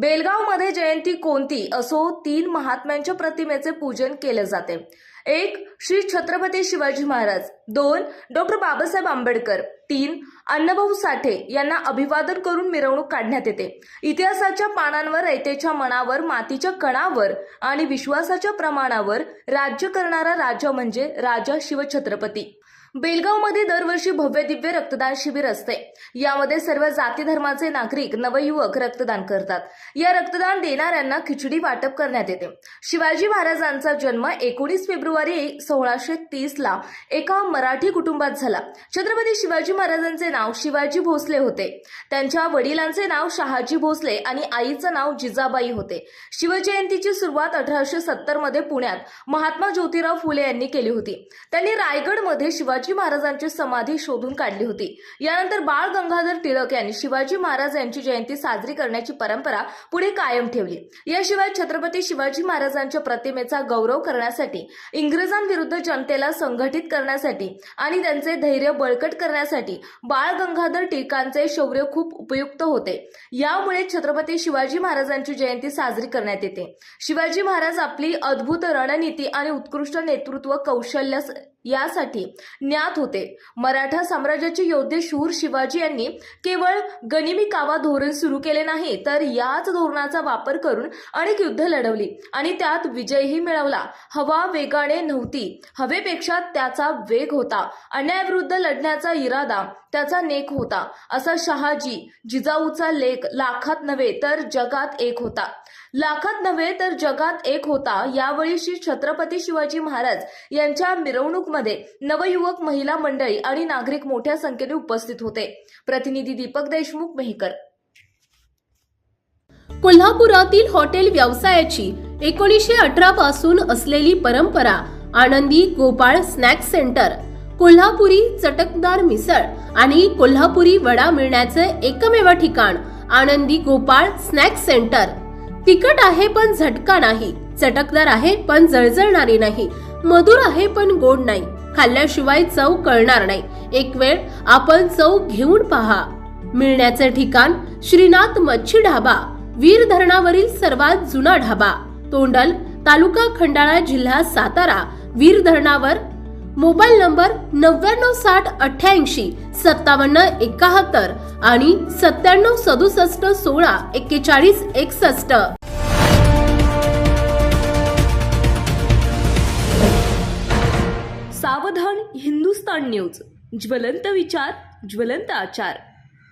बेलगावमध्ये जयंती कोणती असो तीन महात्म्यांच्या प्रतिमेचे पूजन केले जाते. एक श्री छत्रपती शिवाजी महाराज. दोन डॉक्टर बाबासाहेब आंबेडकर. तीन अण्णाभाऊ साठे यांना अभिवादन करून मिरवणूक काढण्यात येते. इतिहासाच्या पानांवर रयतेच्या मनावर मातीच्या कणावर आणि विश्वासाच्या प्रमाणावर राज्य करणारा राजा म्हणजे राजा शिवछत्रपती. बेलगावमध्ये दरवर्षी भव्य दिव्य रक्तदान शिबिर असते. यामध्ये सर्व जाती धर्माचे नागरिक नवयुवक रक्तदान करतात. या रक्तदान देणाऱ्यांना खिचडी वाटप करण्यात येते. शिवाजी महाराजांचा जन्म एकोणीस फेब्रुवारी सोळाशे तीस ला एका मराठी कुटुंबात झाला. छत्रपती शिवाजी महाराजांचे नाव शिवाजी भोसले होते. त्यांच्या वडिलांचे नाव शहाजी भोसले आणि आईचं नाव जिजाबाई होते. शिवजयंतीची सुरुवात अठराशे सत्तरमध्ये पुण्यात महात्मा ज्योतिराव फुले यांनी केली होती. त्यांनी रायगडमध्ये शिवाजी महाराजांची समाधी शोधून काढली होती. यानंतर बाळ गंगाधर टिळक यांनी शिवाजी महाराज यांची जयंती साजरी करण्याची परंपरा पुढे कायम ठेवली. याशिवाय छत्रपती शिवाजी महाराजांच्या प्रतिमेचा गौरव करण्यासाठी इंग्रजांविरुद्ध जनतेला संघटित करण्यासाठी आणि त्यांचे धैर्य बळकट करण्यासाठी बाळ गंगाधर टिळकांचे शौर्य खूप उपयुक्त होते. यामुळे छत्रपती शिवाजी महाराजांची जयंती साजरी करण्यात येते. शिवाजी महाराज आपली अद्भुत रणनीती आणि उत्कृष्ट नेतृत्व कौशल्य यासाठी ज्ञात होते. मराठा साम्राज्याचे योद्धे शूर शिवाजी यांनी केवळ गनिमी कावा धोरण सुरू केले नाही तर याच धोरणाचा वापर करून अनेक युद्ध लढवली आणि त्यात विजयही मिळवला. हवा वेगाने नव्हती. हवेपेक्षा त्याचा वेग होता. अन्यायाविरुद्ध लढण्याचा इरादा त्याचा नेक होता. असा शहाजी जिजाऊचा लेख लाखात नव्हे तर जगात एक होता. लाखात नव्हे तर जगात एक होता. यावेळी श्री छत्रपती शिवाजी महाराज यांच्या मिरवणूकमध्ये नवयुवक महिला मंडळी आणि नागरिक मोठ्या संख्येने उपस्थित होते. प्रतिनिधी दीपक देशमुख मेहकर. कोल्हापुरातील हॉटेल व्यवसायाची एकोणीसशे अठरा पासून असलेली परंपरा आनंदी गोपाळ स्नॅक सेंटर कोल्हापुरी चटकदार मिसळ आणि कोल्हापुरी वडा मिळण्याचं एकमेव ठिकाण आनंदी गोपाळ स्नॅक सेंटर तिखट आहे पण झटका नाही. चटकदार आहे पण जळजळणारी नाही. मधुर आहे पण गोड नाही. खाल्ल्याशिवाय चव कळणार नाही. एक वेळ आपण चव घेऊन पहा. मिळण्याचे ठिकाण श्रीनाथ मच्छी ढाबा. वीर धरणावरील सर्वात जुना ढाबा. तोंडल तालुका खंडाळा जिल्हा सातारा. वीर धरणावर मोबाईल नंबर नव्याण्णव साठ अठ्याऐंशी सत्तावन्न एकाहत्तर आणि सत्त्याण्णव सदुसष्ट सोळा एक्केचाळीस एकसष्ट. सावधान हिंदुस्तान न्यूज. ज्वलंत विचार ज्वलंत आचार.